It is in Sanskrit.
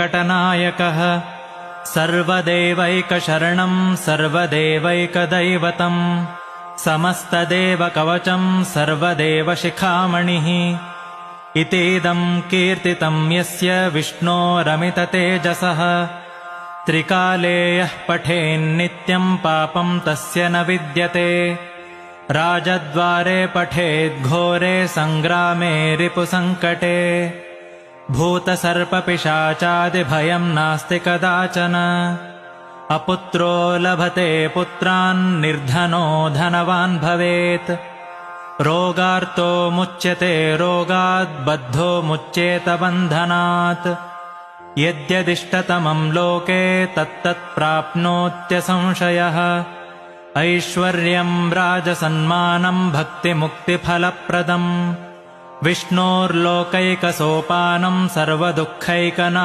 वेङ्कटनायकः। सर्वदेवैकशरणम् सर्वदेवैकदैवतम् समस्तदेवकवचम् सर्वदेवशिखामणिः। इतीदम् कीर्तितम् यस्य विष्णोरमिततेजसः। त्रिकाले यः पठेन्नित्यम् पापम् तस्य न विद्यते। राजद्वारे पठेद्घोरे सङ्ग्रामे रिपुसङ्कटे भूतसर्पपिशाचादिभयम् नास्ति कदाचन। अपुत्रो लभते पुत्रान् निर्धनो धनवान् भवेत्। रोगार्तो मुच्यते रोगाद्बद्धो मुच्येत बन्धनात्। यद्यदिष्टतमम् लोके तत्तत्प्राप्नोत्यसंशयः ऐश्वर्यम् राजसन्मानम् भक्तिमुक्तिफलप्रदम् विष्णोर्लोकैकसोपानम् सर्वदुःखैकनाशनम्